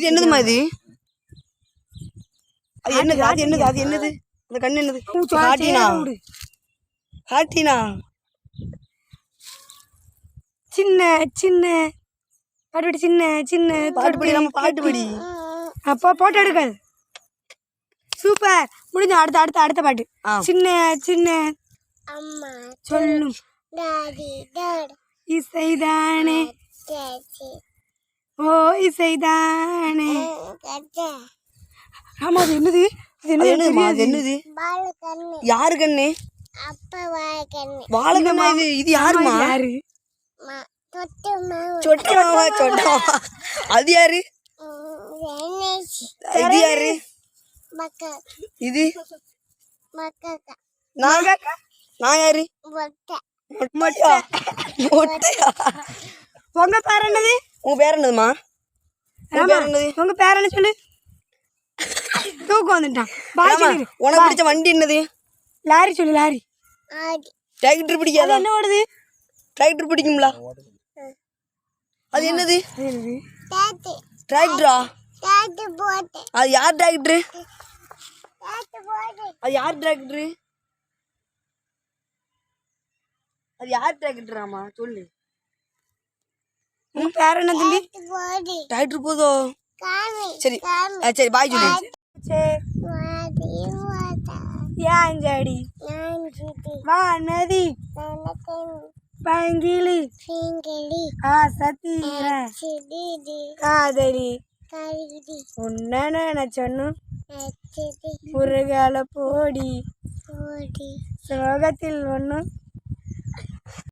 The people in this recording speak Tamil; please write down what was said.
இது என்னதுமா இது? அது என்னது அது என்னது அது என்னது? அந்த கண்ணு என்னது? காட்டினா? காட்டினா? சின்ன சின்ன பாட்டு சின்ன சின்ன பாட்டு படி நம்ம பாட்டு படி அப்போ போட்டோ எடுக்காது சூப்பர். முடிஞ்ச அடுத்த அடுத்த அடுத்த பாட்டு. சின்ன சின்ன. அம்மா சொல்லும். இசைதானே. ஓ இசைதானே ஆமா அது என்னது? அது அது என்னது அது என்னது? யாரு கண்ணு? வாழைக்கண்ணா. இது? இது யாருமா யாரு? மா தொட்டு மாவு. சொட்டமாவா சொட்டமாவா அது யாரு? இது யாரு? மக்கா. இது? மக்கா நான் நான் யாரு? ஒட்ட மொட்டையா? மொட்டையா? உங்க பேர் என்னது? உங்க பேர் என்னதுமா உங்க பேர் என்னது? உங்க பேர் என்ன சொல்லு? தூக்கம் வந்துட்டான். பாய் ஆமா, சொல்லிடு உனக்கு பிடிச்ச வண்டி என்னது? லாரி சொல்லு லாரி. டிராக்டர் பிடிக்காதா? என்ன ஓடுது? டிராக்டர் பிடிக்கும்ல? அது என்னது? அது என்னது? டாட்டு டிராக்டரா அது யார் டிராக்டர் அது யார் டிராக்டர் அது யார் டிராக்டராமா சொல்லு. உங்க பேர் என்ன தம்பி? டாட்டு போதோ? சரி சரி பாய் சொல்லு சரி வாடி வாடா ஏஞ்சடி நான் ஜிடி வா நதி நனக்கன் பங்கிலி ஆசத்தீர காதலி உன்ன நச்சிடி முருகால போடி. போடி. சோகத்தில் ஒன்றும்